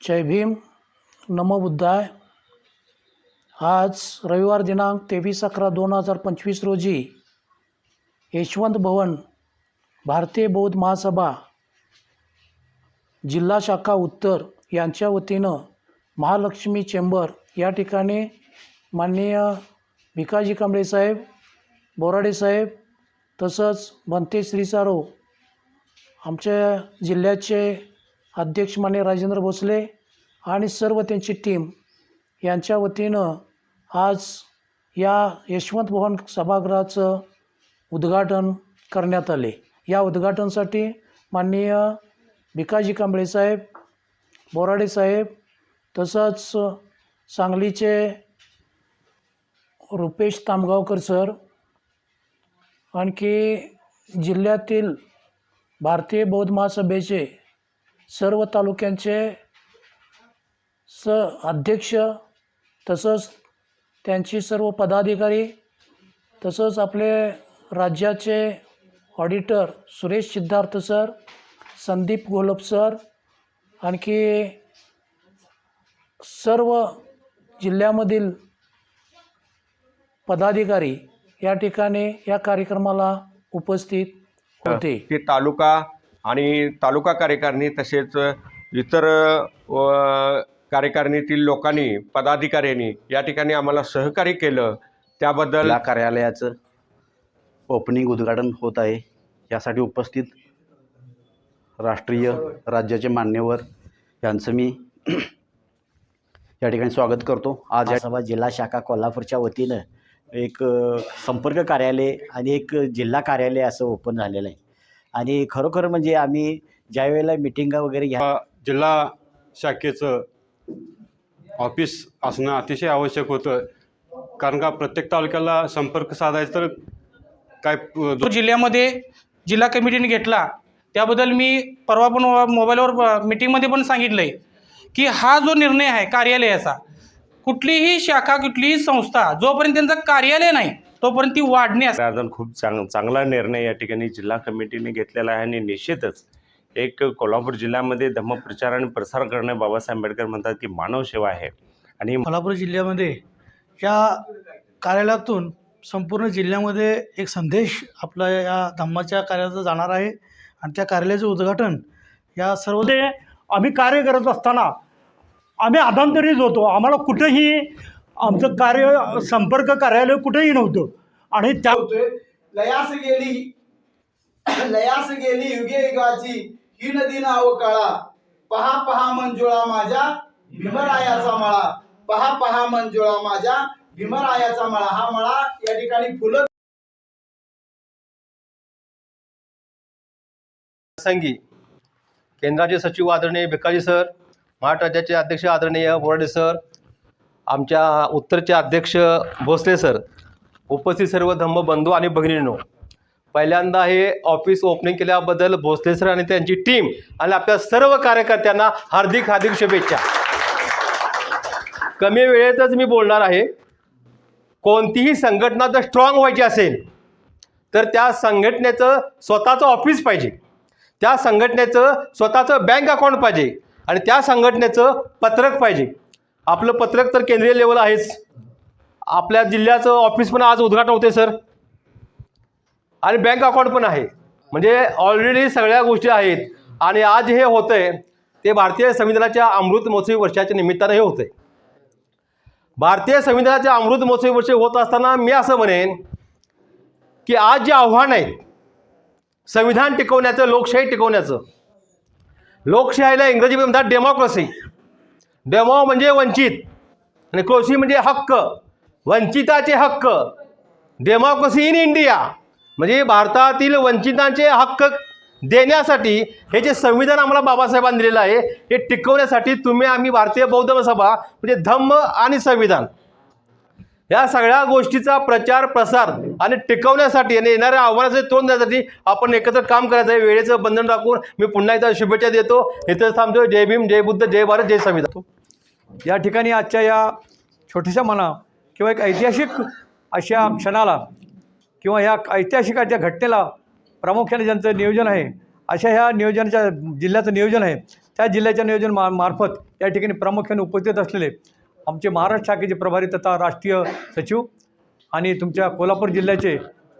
जय भीम. नमो बुद्धाय. आज रविवार दिनांक तेवीस अकरा दोन हजार पंचवीस रोजी यशवंत भवन भारतीय बौद्ध महासभा जिल्हा शाखा उत्तर यांच्या वतीनं महालक्ष्मी चेंबर या ठिकाणी माननीय भिकाजी कांबळे साहेब बोराडे साहेब तसंच बनते श्रीसारो आमच्या जिल्ह्याचे अध्यक्ष माने राजेंद्र भोसले आणि सर्व त्यांची टीम यांच्या वतीनं आज या यशवंत भवन सभागृहाचं उद्घाटन करण्यात आले. या उद्घाटनासाठी माननीय भिकाजी कांबळे साहेब बोराडे साहेब तसंच सांगलीचे रुपेश तामगावकर सर आणखी जिल्ह्यातील भारतीय बौद्ध महासभेचे सर्व तालुक्यांचे स अध्यक्ष तसंच त्यांची सर्व पदाधिकारी तसंच आपले राज्याचे auditor Suresh Siddharth sir Sandeep Golap sir आणखी सर्व जिल्ह्यामधील पदाधिकारी या ठिकाणी या कार्यक्रमाला उपस्थित होते. ते तालुका आणि तालुका कार्यकारिणी तसेच इतर कार्यकारिणीतील लोकांनी पदाधिकाऱ्यांनी या ठिकाणी आम्हाला सहकार्य केलं. त्याबद्दल जिल्हा कार्यालयाचं ओपनिंग उद्घाटन होत आहे. यासाठी उपस्थित राष्ट्रीय राज्याचे मान्यवर यांचं मी या ठिकाणी स्वागत करतो. आज या महासभा जिल्हा शाखा कोल्हापूरच्या वतीनं एक संपर्क कार्यालय आणि एक जिल्हा कार्यालय असं ओपन झालेलं आहे. आणि खरोखर म्हणजे आम्ही ज्या वेळेला मिटिंगा वगैरे घ्या जिल्हा शाखेचं ऑफिस असणं अतिशय आवश्यक होतं. कारण का प्रत्येक तालुक्याला संपर्क साधायचा तर काय तो जिल्ह्यामध्ये जिल्हा कमिटीने घेतला. त्याबद्दल मी परवा पण मोबाईलवर मीटिंगमध्ये पण सांगितलं आहे की हा जो निर्णय आहे कार्यालयाचा कुठलीही शाखा कुठलीही संस्था जोपर्यंत त्यांचं कार्यालय नाही तोपर्यंत ती वाढण्यास खूप चांग चांगला निर्णय या ठिकाणी जिल्हा कमिटीने घेतलेला आहे आणि निश्चितच एक कोल्हापूर जिल्ह्यामध्ये धम्मप्रचार आणि प्रसार करणे बाबासाहेब आंबेडकर म्हणतात की मानव सेवा आहे. आणि कोल्हापूर जिल्ह्यामध्ये या कार्यालयातून संपूर्ण जिल्ह्यामध्ये एक संदेश आपला या धम्माच्या कार्याचा जाणार आहे. आणि त्या कार्यालयाचं उद्घाटन या सर्व आम्ही कार्य करत असताना आम्ही अधांतरीत होतो. आम्हाला कुठेही आमचं कार्य संपर्क कार्यालय कुठेही नव्हतं. आणि त्या लयास गेली. लयास गेली युगे युगाची. ही नदी नाव काळा. पहा पहा मंजुळा माझ्या भीमरायाचा मळा. पहा पहा मंजुळा माझ्या भीमरायाचा मळा. हा मळा या ठिकाणी फुलं संगी केंद्राचे सचिव आदरणीय भिकाजी सर महाराष्ट्राचे अध्यक्ष आदरणीय बोराडे सर आमच्या उत्तरचे अध्यक्ष भोसले सर उपस्थित सर्व धम्म बंधू आणि भगिनींनो पहिल्यांदा हे ऑफिस ओपनिंग केल्याबद्दल भोसले सर आणि त्यांची टीम आणि आपल्या सर्व कार्यकर्त्यांना हार्दिक हार्दिक शुभेच्छा. कमी वेळेतच मी बोलणार आहे. कोणतीही संघटना जर स्ट्रॉंग व्हायची असेल तर त्या संघटनेचं स्वतःचं ऑफिस पाहिजे. त्या संघटनेचं स्वतःचं बँक अकाउंट पाहिजे आणि त्या संघटनेचं पत्रक पाहिजे. आपलं पत्रक तर केंद्रीय लेवल आहेच. आपल्या जिल्ह्याचं ऑफिस पण आज उद्घाटन होते सर आणि बँक अकाउंट पण आहे. म्हणजे ऑलरेडी सगळ्या गोष्टी आहेत. आणि आज हे होतं आहे ते भारतीय संविधानाच्या अमृत महोत्सवी वर्षाच्या निमित्तानं हे होतं आहे भारतीय संविधानाच्या अमृत महोत्सवी वर्ष होत असताना मी असं म्हणेन की आज जे आव्हान आहे संविधान टिकवण्याचं लोकशाही टिकवण्याचं लोकशाहीला इंग्रजीमध्ये म्हणतात डेमोक्रेसी डेमो म्हणजे वंचित. आणि क्रोसी म्हणजे हक्क. वंचिताचे हक्क. डेमोक्रेसी इन इंडिया म्हणजे भारतातील वंचितांचे हक्क देण्यासाठी हे जे संविधान आम्हाला बाबासाहेबांनी दिलेलं आहे हे टिकवण्यासाठी तुम्ही आम्ही भारतीय बौद्ध सभा म्हणजे धम्म आणि संविधान या सगळ्या गोष्टीचा प्रचार प्रसार आणि टिकवण्यासाठी आणि येणाऱ्या आव्हानाचे तोंड देण्यासाठी आपण एकत्र काम करायचं आहे. वेळेचं बंधन राखून मी पुन्हा एकदा शुभेच्छा देतो. इथंच थांबतो जय भीम जय बुद्ध जय भारत जय संविधान. या ठिकाणी आजच्या या छोट्याशा म्हणा किंवा एक ऐतिहासिक अशा क्षणाला किंवा ह्या ऐतिहासिकाच्या घटनेला प्रामुख्याने ज्यांचं नियोजन आहे अशा ह्या नियोजनाच्या जिल्ह्याचं नियोजन आहे त्या जिल्ह्याच्या नियोजन मा मार्फत या ठिकाणी प्रामुख्याने उपस्थित असलेले आमचे महाराष्ट्र शाखेचे प्रभारी तथा राष्ट्रीय सचिव आणि तुमच्या कोल्हापूर जिल्ह्याचे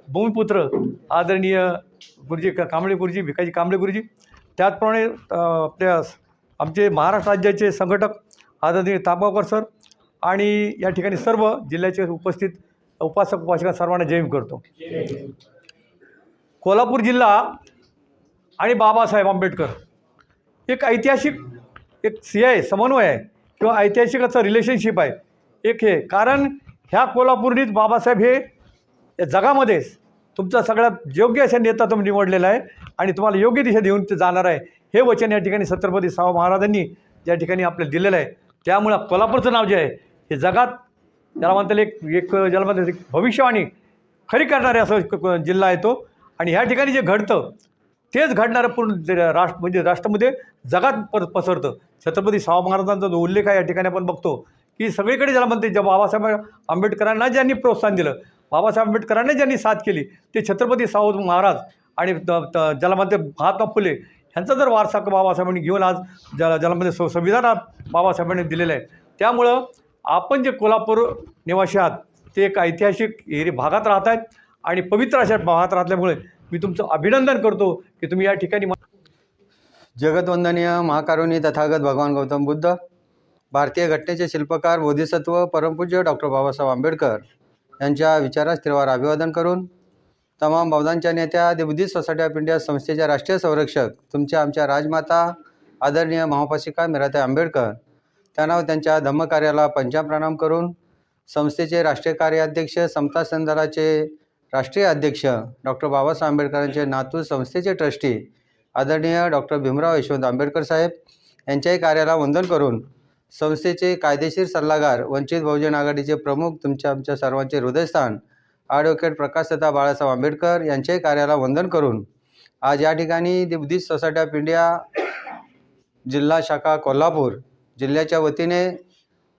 भूमिपुत्र आदरणीय गुरुजी कांबळे गुरुजी भिकाजी कांबळे गुरुजी. त्याचप्रमाणे आपल्या आमचे महाराष्ट्र राज्याचे संघटक आदरणीय तांबावकर सर आणि या ठिकाणी सर्व जिल्ह्याचे उपस्थित उपासक उपासिका सर्वांना जयम करतो. कोल्हापूर जिल्हा आणि बाबासाहेब आंबेडकर एक ऐतिहासिक एक सी आहे समन्वय आहे किंवा ऐतिहासिक असं रिलेशनशिप आहे. एक हे कारण ह्या कोल्हापूरनीच बाबासाहेब हे या जगामध्येच तुमचा सगळ्यात योग्य अशा नेता तुम्ही निवडलेला आहे आणि तुम्हाला योग्य दिशा देऊन ते जाणार आहे. हे वचन या ठिकाणी छत्रपती साव महाराजांनी ज्या ठिकाणी आपल्याला दिलेलं आहे त्यामुळं कोल्हापूरचं नाव जे आहे हे जगात त्याला म्हणता येईल एक एक ज्याला म्हणता येईल एक भविष्यवाणी खरी करणारे असं जिल्हा आहे तो. आणि ह्या ठिकाणी जे घडतं तेच घडणारं पूर्ण राष्ट्र म्हणजे राष्ट्रामध्ये जगात प पसरतं. छत्रपती शाहू महाराजांचा जो उल्लेख आहे या ठिकाणी आपण बघतो की सगळीकडे ज्याला म्हणते ज्या बाबासाहेब आंबेडकरांना ज्यांनी प्रोत्साहन दिलं बाबासाहेब आंबेडकरांनी ज्यांनी साथ केली ते छत्रपती शाहू महाराज आणि त- त- ज्याला म्हणते महात्मा फुले ह्यांचा जर वारसा बाबासाहेबांनी घेऊन आज ज्याला ज्याला म्हणजे संविधानात बाबासाहेबांनी दिलेलं आहे. त्यामुळं आपण जे कोल्हापूर निवासी आहात ते एक ऐतिहासिक एरी भागात राहत आहेत आणि पवित्र अशा भागात राहल्यामुळे मी तुमचं अभिनंदन करतो की तुम्ही या ठिकाणी जगतवंदनीय महाकारुणी तथागत भगवान गौतम बुद्ध भारतीय घटनेचे शिल्पकार बोधिसत्व परमपूज्य डॉक्टर बाबासाहेब आंबेडकर यांच्या विचारास तीव्र अभिवादन करून तमाम बौद्धांच्या नेत्या the Buddhist Society of India संस्थेच्या राष्ट्रीय संरक्षक तुमच्या आमच्या राजमाता आदरणीय महापाशिका मीराताई आंबेडकर त्यांना त्यांच्या धम्मकार्याला पंचा प्रणाम करून संस्थेचे राष्ट्रीय कार्याध्यक्ष समता संदलाचे राष्ट्रीय अध्यक्ष डॉक्टर बाबासाहेब आंबेडकरांचे नातू संस्थेचे ट्रस्टी आदरणीय डॉक्टर भीमराव यशवंत आंबेडकर साहेब यांच्याही कार्याला वंदन करून संस्थेचे कायदेशीर सल्लागार वंचित बहुजन आघाडीचे प्रमुख तुमच्या आमच्या सर्वांचे हृदयस्थान ॲडव्होकेट प्रकाशदत्ता बाळासाहेब आंबेडकर यांच्याही कार्याला वंदन करून आज या ठिकाणी the Buddhist Society of India जिल्हा शाखा कोल्हापूर जिल्ह्याच्या वतीने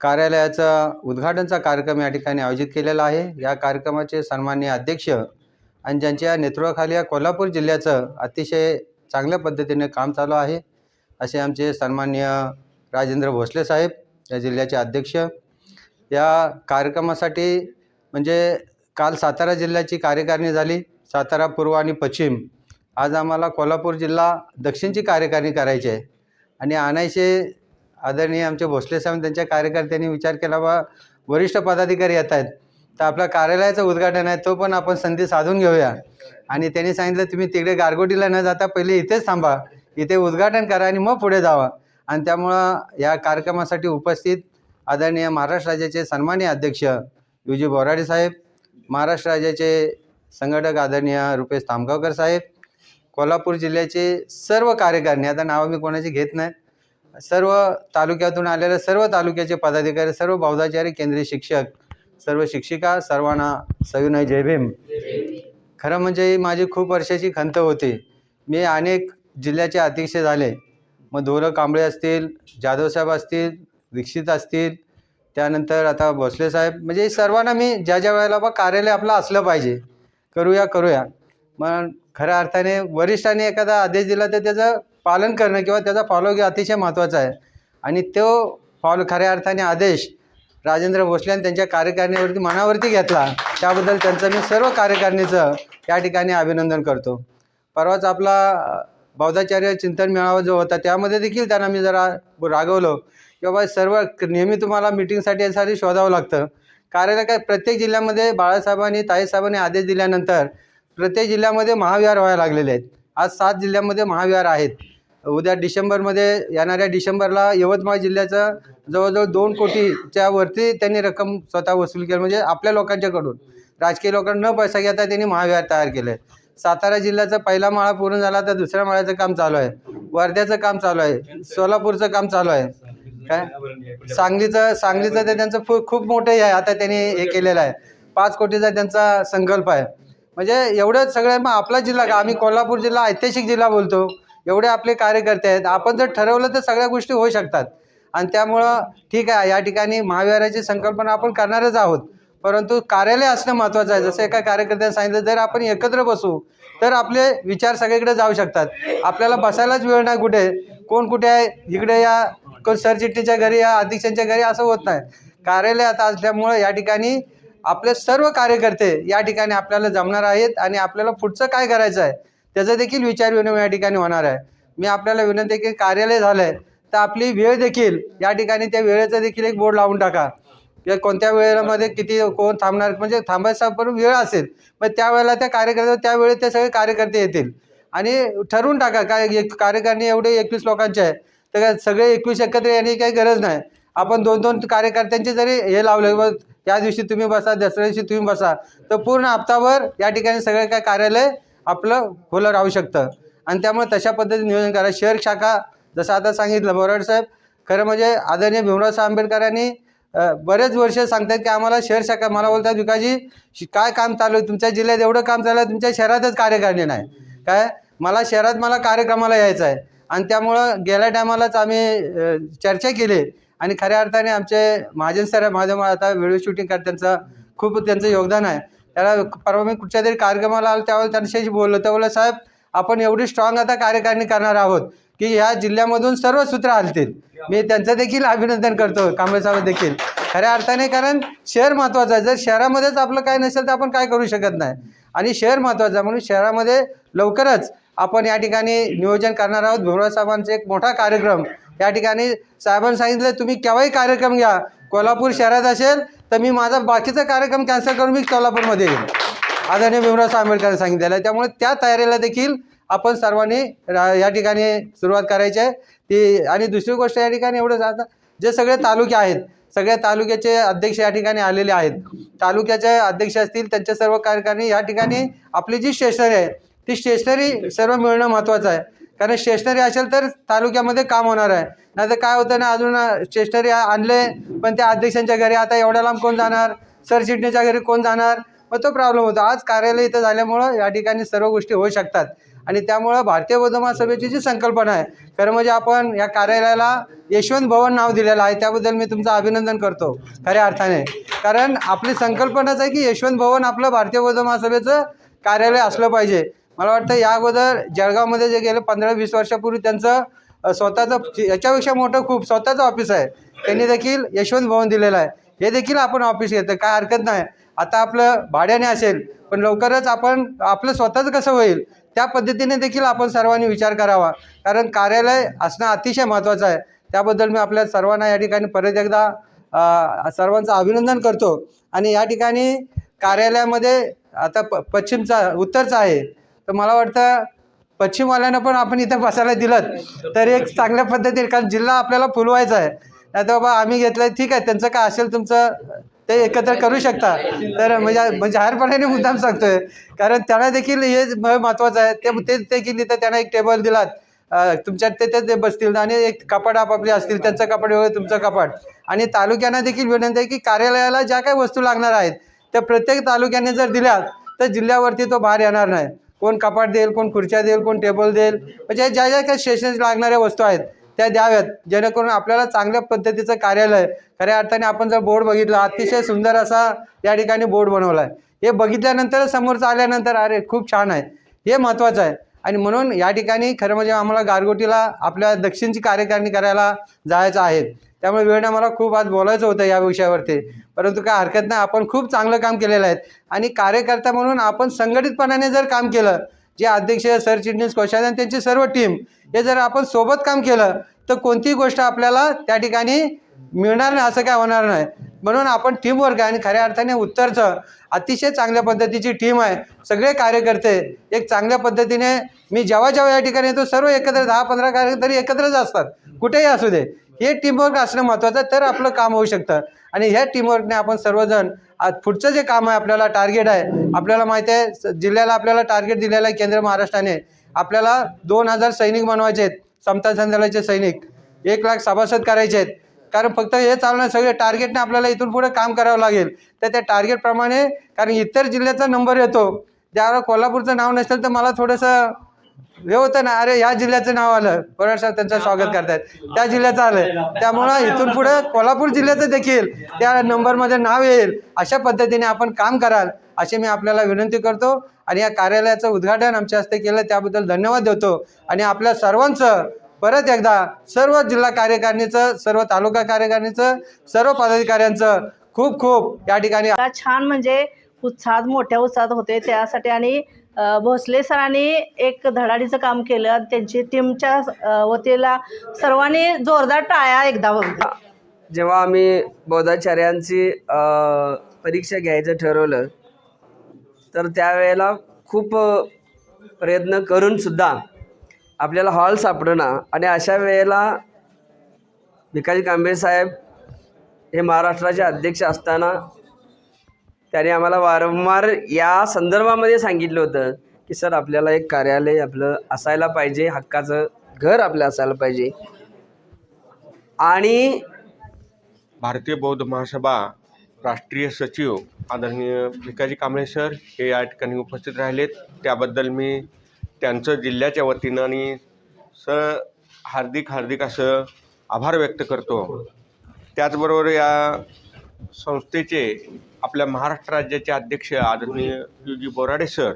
कार्यालयाचा उद्घाटनचा कार्यक्रम या ठिकाणी आयोजित केलेला आहे. या कार्यक्रमाचे सन्मान्य अध्यक्ष आणि ज्यांच्या नेतृत्वाखाली या कोल्हापूर जिल्ह्याचं अतिशय चांगल्या पद्धतीने काम चालू आहे असे आमचे सन्माननीय राजेंद्र भोसले साहेब या जिल्ह्याचे अध्यक्ष. या कार्यक्रमासाठी म्हणजे काल सातारा जिल्ह्याची कार्यकारिणी झाली. सातारा पूर्व आणि पश्चिम. आज आम्हाला कोल्हापूर जिल्हा दक्षिणची कार्यकारिणी करायची आहे. आणि आणायचे आदरणीय आमचे भोसले साहेब त्यांच्या कार्यकर्त्यांनी विचार केला बा वरिष्ठ पदाधिकारी येत आहेत तर आपल्या कार्यालयाचं उद्घाटन आहे तो पण आपण संधी साधून घेऊया. आणि त्यांनी सांगितलं तुम्ही तिकडे गारगोटीला न जाता पहिले इथेच थांबा इथे उद्घाटन करा आणि मग पुढे जावा. आणि त्यामुळं या कार्यक्रमासाठी उपस्थित आदरणीय महाराष्ट्र राज्याचे सन्माननीय अध्यक्ष यू जी बोराडे साहेब महाराष्ट्र राज्याचे संघटक आदरणीय रुपेश तामगावकर साहेब कोल्हापूर जिल्ह्याचे सर्व कार्यकारिणी आता नावं मी कोणाची घेत नाही सर्व तालुक्यातून आलेले सर्व तालुक्याचे पदाधिकारी सर्व बौद्धाचार्य केंद्रीय शिक्षक सर्व शिक्षिका सर्वांना सविनय जय भीम. खरं म्हणजे ही माझी खूप वर्षाची खंत होती. मी अनेक जिल्ह्याचे अतिशय झाले. मग धोरं कांबळे असतील जाधवसाहेब असतील दीक्षित असतील त्यानंतर आता भोसले साहेब. म्हणजे सर्वांना मी ज्या ज्या वेळेला बा कार्यालय आपलं असलं पाहिजे. करूया करूया. मग खऱ्या अर्थाने वरिष्ठांनी एखादा आदेश दिला तर त्याचं पालन करणं किंवा त्याचा फॉलो घे अतिशय महत्त्वाचं आहे. आणि तो फॉलो खऱ्या अर्थाने आदेश राजेंद्र भोसले आणि त्यांच्या कार्यकारिणीवरती मनावरती घेतला. त्याबद्दल त्यांचं मी सर्व कार्यकारिणीचं या ठिकाणी अभिनंदन करतो. परवाच आपला बौद्धाचार्य चिंतन मेळावा जो होता त्यामध्ये देखील त्यांना मी जरा रागवलं. की बाबा सर्व नेहमी तुम्हाला मिटिंगसाठी यासाठी शोधावं लागतं. कार्यालय काय प्रत्येक जिल्ह्यामध्ये बाळासाहेबांनी ताईसाहेबांनी आदेश दिल्यानंतर प्रत्येक जिल्ह्यामध्ये महाविहार व्हायला लागलेले आहेत. आज सात जिल्ह्यामध्ये महाविहार आहेत. उद्या डिसेंबरमध्ये येणाऱ्या डिसेंबरला यवतमाळ जिल्ह्याचं जवळजवळ दोन कोटीच्या वरती त्यांनी रक्कम स्वतः वसूल केली. म्हणजे आपल्या लोकांच्याकडून. राजकीय लोकांना न पैसा घेता त्यांनी महाविहार तयार केले सातारा जिल्ह्याचा पहिला माळा पूर्ण झाला तर दुसऱ्या माळ्याचं काम चालू आहे. वर्ध्याचं काम चालू आहे. सोलापूरचं काम चालू आहे. काय? सांगलीचं सांगलीचं ते त्यांचं फू खूप मोठं हे आहे. आता त्यांनी हे केलेलं आहे. पाच कोटीचा त्यांचा संकल्प आहे. म्हणजे एवढं सगळं मग आपला जिल्हा का? आम्ही कोल्हापूर जिल्हा ऐतिहासिक जिल्हा बोलतो. एवढे आपले कार्यकर्ते आहेत. आपण जर ठरवलं तर सगळ्या गोष्टी होऊ शकतात. आणि त्यामुळं ठीक आहे या ठिकाणी महाविहाराची संकल्पना आपण करणारच आहोत. परंतु कार्यालय असणं महत्त्वाचं आहे. जसं एका कार्यकर्त्याने सांगितलं जर आपण एकत्र बसू तर आपले विचार सगळीकडे जाऊ शकतात. आपल्याला बसायलाच वेळ नाही कुठे. कोण कुठे आहे? इकडे या कोण सरचिटणीच्या घरी या अध्यक्षांच्या घरी असं होत नाही. कार्यालयात असल्यामुळं या ठिकाणी आपले सर्व कार्यकर्ते या ठिकाणी आपल्याला जमणार आहेत आणि आपल्याला पुढचं काय करायचं आहे त्याचा देखील विचार विनिमय या ठिकाणी होणार आहे. मी आपल्याला विनंती की कार्यालय झालं आहे तर आपली वेळ देखील या ठिकाणी त्या वेळेचा देखील एक बोर्ड लावून टाका. किंवा कोणत्या वेळेमध्ये किती कोण थांबणार म्हणजे थांबायचा पण वेळ असेल मग त्यावेळेला त्या कार्यकर्ते त्यावेळी ते सगळे कार्यकर्ते येतील. आणि ठरवून टाका काय एक कार्यकारिणी एवढे एकवीस लोकांचे आहे तर काय सगळे एकवीस एकत्र येण्याची काही गरज नाही. आपण दोन दोन कार्यकर्त्यांचे जरी हे लावले व या दिवशी तुम्ही बसा दसऱ्या दिवशी तुम्ही बसा तर पूर्ण हप्ताभर या ठिकाणी सगळे काय कार्यालय आपलं खुलं राहू शकतं. आणि त्यामुळे तशा पद्धतीने नियोजन करा. शहर शाखा जसं आता सांगितलं बोराड साहेब खरं म्हणजे आदरणीय भीमराव आंबेडकरांनी बरेच वर्ष सांगतात की आम्हाला शहर शाखा मला बोलतात विकाजी काय काम चालू आहे? तुमच्या जिल्ह्यात एवढं काम चालू आहे तुमच्या शहरातच कार्यकारिणी नाही. काय? मला शहरात मला कार्यक्रमाला यायचं आहे. आणि त्यामुळं गेल्या टायमालाच आम्ही चर्चा केली. आणि खऱ्या अर्थाने आमचे महाजन सर माझं आता व्हिडिओ शूटिंग करतात त्यांचं खूप त्यांचं योगदान आहे. त्याला परवा मी कुठच्या तरी कार्यक्रमाला आलो त्यावेळेला त्यांच्याशी बोललो. तर बोललं साहेब आपण एवढी स्ट्रॉंग आता कार्यकारिणी करणार आहोत की ह्या जिल्ह्यामधून सर्व सूत्र हलतील. मी त्यांचं देखील अभिनंदन करतो कांबळे साहेब देखील. खऱ्या अर्थाने कारण शहर महत्त्वाचं आहे. जर शहरामध्येच आपलं काय नसेल तर आपण काय करू शकत नाही. आणि शहर महत्त्वाचं आहे म्हणून शहरामध्ये लवकरच आपण या ठिकाणी नियोजन करणार आहोत. भीमराव साहेबांचा एक मोठा कार्यक्रम. या ठिकाणी साहेबांनी सांगितलं तुम्ही केव्हाही कार्यक्रम घ्या. कोल्हापूर शहरात असेल तर मी माझा बाकीचा कार्यक्रम कॅन्सल करून मी कोल्हापूरमध्ये येईन. आदरणीय भीमराव आंबेडकरांनी सांगितलेलं आहे. त्यामुळे त्या तयारीला देखील आपण सर्वांनी रा- या ठिकाणी सुरुवात करायची आहे. ती आणि दुसरी गोष्ट या ठिकाणी एवढं जातं जे सगळे तालुके आहेत सगळ्या तालुक्याचे अध्यक्ष या ठिकाणी आलेले आहेत. तालुक्याचे अध्यक्ष असतील त्यांच्या सर्व कार्यकारणी या ठिकाणी आपली जी स्टेशनरी आहे ती स्टेशनरी सर्व मिळणं महत्त्वाचं आहे. कारण स्टेशनरी असेल तर तालुक्यामध्ये काम होणार आहे. नाही तर काय होतं ना अजून स्टेशनरी आणले पण त्या अध्यक्षांच्या घरी आता एवढ्या लांब कोण जाणार? सरचिटणीच्या घरी कोण जाणार? मग तो प्रॉब्लेम होतो. आज कार्यालय इथं झाल्यामुळं या ठिकाणी सर्व गोष्टी होऊ शकतात. आणि त्यामुळं भारतीय बौद्ध महासभेची जी संकल्पना आहे खरं म्हणजे आपण या कार्यालयाला यशवंत भवन नाव दिलेलं आहे. त्याबद्दल मी तुमचं अभिनंदन करतो खऱ्या अर्थाने. कारण आपली संकल्पनाच आहे की यशवंत भवन आपलं भारतीय बौद्ध महासभेचं कार्यालय असलं पाहिजे. मला वाटतं या अगोदर जळगावमध्ये जे गेले पंधरा वीस वर्षापूर्वी त्यांचं स्वतःचं याच्यापेक्षा मोठं खूप स्वतःचं ऑफिस आहे. त्यांनी देखील यशवंत भवन दिलेलं आहे. हे देखील आपण ऑफिस घेतं काय हरकत नाही. आता आपलं भाड्याने असेल पण लवकरच आपण आपलं स्वतःच कसं होईल त्या पद्धतीने देखील आपण सर्वांनी विचार करावा. कारण कार्यालय असणं अतिशय महत्त्वाचं आहे. त्याबद्दल मी आपल्या सर्वांना या ठिकाणी परत एकदा सर्वांचं अभिनंदन करतो. आणि या ठिकाणी कार्यालयामध्ये आता प पश्चिमचा उत्तरचा आहे. तर मला वाटतं पश्चिमवाल्यांना पण आपण इथं बसायला दिलं तर एक चांगल्या पद्धतीने कारण जिल्हा आपल्याला फुलवायचा आहे. नाही तर बाबा आम्ही घेतलं ठीक आहे. त्यांचं काय असेल तुमचं ते एकत्र करू शकता. तर म्हणजे म्हणजे जाहीरपणाने मुद्दाम सांगतोय. कारण त्यांना देखील हे म- महत्त्वाचं आहे. ते ते देखील इथं त्यांना एक टेबल दिलात. तुमच्या तुमच्यात ते ते- ते बसतील आणि एक कपाट आपापले असतील. त्यांचं कपाट वेगळं तुमचं कपाट. आणि तालुक्यांना देखील विनंती आहे की कार्यालयाला ज्या काही वस्तू लागणार आहेत त्या प्रत्येक तालुक्याने जर दिल्या तर जिल्ह्यावरती तो भार येणार नाही. कोण कपाट देईल कोण खुर्च्या देईल कोण टेबल देईल. म्हणजे ज्या ज्या काही स्टेशन लागणाऱ्या वस्तू आहेत त्या द्याव्यात. जेणेकरून आपल्याला चांगल्या पद्धतीचं कार्यालय खऱ्या अर्थाने आपण जर बोर्ड बघितला अतिशय सुंदर असा या ठिकाणी बोर्ड बनवला आहे हे बघितल्यानंतर समोरचं आल्यानंतर अरे खूप छान आहे. हे महत्त्वाचं आहे. आणि म्हणून या ठिकाणी खरं म्हणजे आम्हाला गारगोटीला आपल्या दक्षिणची कार्यकारिणी करायला जायचं आहे. त्यामुळे वेळ मला खूप आज बोलायचं होतं या विषयावरती. परंतु काय हरकत नाही आपण खूप चांगलं काम केलेलं आहे. आणि कार्यकर्ता म्हणून आपण संघटितपणाने जर काम केलं जे अध्यक्ष सरचिटणीस आणि त्यांची सर्व टीम हे जर आपण सोबत काम केलं तर कोणतीही गोष्ट आपल्याला त्या ठिकाणी मिळणार नाही असं काय होणार नाही. म्हणून आपण टीमवर्क आहे आणि खऱ्या अर्थाने उत्तरचं अतिशय चांगल्या पद्धतीची टीम आहे. सगळे कार्यकर्ते एक चांगल्या पद्धतीने मी जेव्हा जेव्हा या ठिकाणी येतो सर्व एकत्र दहा पंधरा कार्यकर्ते एकत्रच असतात. कुठेही असू दे. हे टीमवर्क असणं महत्त्वाचं आहे तर आपलं काम होऊ शकतं. आणि ह्या टीमवर्कने आपण सर्वजण आज पुढचं जे काम आहे आपल्याला टार्गेट आहे. आपल्याला माहिती आहे जिल्ह्याला आपल्याला टार्गेट दिलेलं आहे केंद्र महाराष्ट्राने. आपल्याला दोन हजार सैनिक बनवायचे आहेत समता संदलाचे सैनिक. एक लाख सभासद करायचे आहेत. कारण फक्त हे चालणार सगळे टार्गेटने आपल्याला इथून पुढे काम करावं लागेल. तर त्या टार्गेटप्रमाणे कारण इतर जिल्ह्याचा नंबर येतो. ज्यावेळेला कोल्हापूरचं नाव नसेल तर मला थोडंसं हे होतं ना अरे या जिल्ह्याचं नाव आलं. पवार साहेब त्यांचं स्वागत करतायत. त्या जिल्ह्याचं आलं. त्यामुळं इथून पुढे कोल्हापूर जिल्ह्याचं देखील त्या नंबरमध्ये नाव येईल. अशा पद्धतीने आपण काम कराल अशी मी आपल्याला विनंती करतो. आणि या कार्यालयाचं उद्घाटन आमच्या हस्ते केलं त्याबद्दल धन्यवाद देतो. आणि आपल्या सर्वांचं परत एकदा सर्व जिल्हा कार्यकारिणीचं सर्व तालुका कार्यकारिणीचं सर्व पदाधिकाऱ्यांचं खूप खूप या ठिकाणी छान म्हणजे उत्साहात मोठ्या उत्साहात होते त्यासाठी. आणि भोसले सरांनी एक धडाडीचं काम केलं आणि त्यांची टीमच्या वतीला सर्वांनी जोरदार टाळ्या एकदा वाजल्या. जेव्हा आम्ही बौद्धाचार्यांची परीक्षा घ्यायचं ठरवलं तर त्यावेळेला खूप प्रयत्न करूनसुद्धा आपल्याला हॉल सापडणं आणि अशा वेळेला भिकाजी कांबळे साहेब हे महाराष्ट्राचे अध्यक्ष असताना त्याने आम्हाला वारंवार या संदर्भामध्ये सांगितलं होतं की सर आपल्याला एक कार्यालय आपलं असायला पाहिजे हक्काचं घर आपलं असायला पाहिजे. आणि भारतीय बौद्ध महासभा राष्ट्रीय सचिव आदरणीय भिकाजी कांबळे सर हे या ठिकाणी उपस्थित राहिलेत. त्याबद्दल मी त्यांचं जिल्ह्याच्या वतीनं आणि स हार्दिक हार्दिक असं आभार व्यक्त करतो. त्याचबरोबर या संस्थेचे आपल्या महाराष्ट्र राज्याचे अध्यक्ष आदरणीय युजी बोराडे सर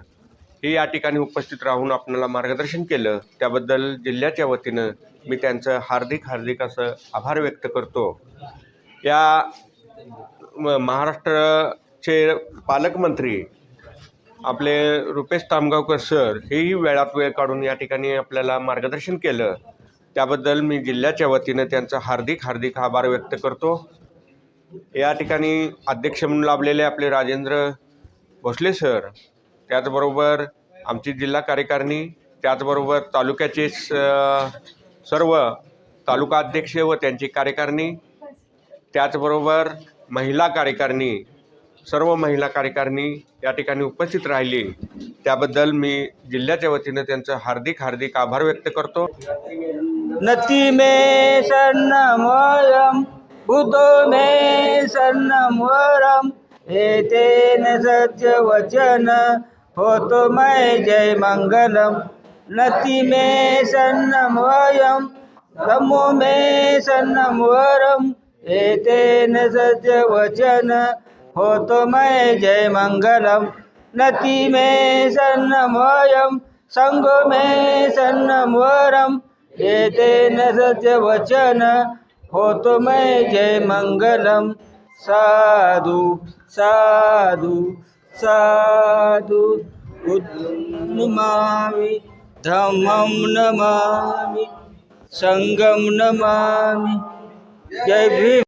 हे या ठिकाणी उपस्थित राहून आपल्याला मार्गदर्शन केलं. त्याबद्दल जिल्ह्याच्या वतीनं मी त्यांचं हार्दिक हार्दिक असं आभार व्यक्त करतो. या महाराष्ट्राचे पालकमंत्री आपले रुपेश तामगावकर सर हेही वेळात वेळ काढून या ठिकाणी आपल्याला मार्गदर्शन केलं. त्याबद्दल मी जिल्ह्याच्या वतीनं त्यांचा हार्दिक हार्दिक आभार व्यक्त करतो. या ठिकाणी अध्यक्ष म्हणून लाभलेले आपले राजेंद्र भोसले सर त्याचबरोबर आमची जिल्हा कार्यकारिणी त्याचबरोबर तालुक्याचे स सर्व तालुका अध्यक्ष व त्यांची कार्यकारिणी त्याचबरोबर महिला कार्यकारिणी सर्व महिला कार्यकारिणी या ठिकाणी उपस्थित राहिली. त्याबद्दल मी जिल्ह्याच्या वतीनं त्यांचं हार्दिक हार्दिक आभार व्यक्त करतो. नती मे सन्नमोयम बुद्धो मे एतेन सत्य वचन होतो मय जय मंगलम। नति मे सन्नमोयम धम्मो मे सन्नमोरम एतेन सत्य वचन होतो मय जय मंगलम। नति मे सन्नमोयम संगो मे सन्नमोरम एतेन सत्य हो तो मै जय मंगलम। साधु साधु साधु। नमामि धम्मं नमामि संगम नमामि। जय भीम।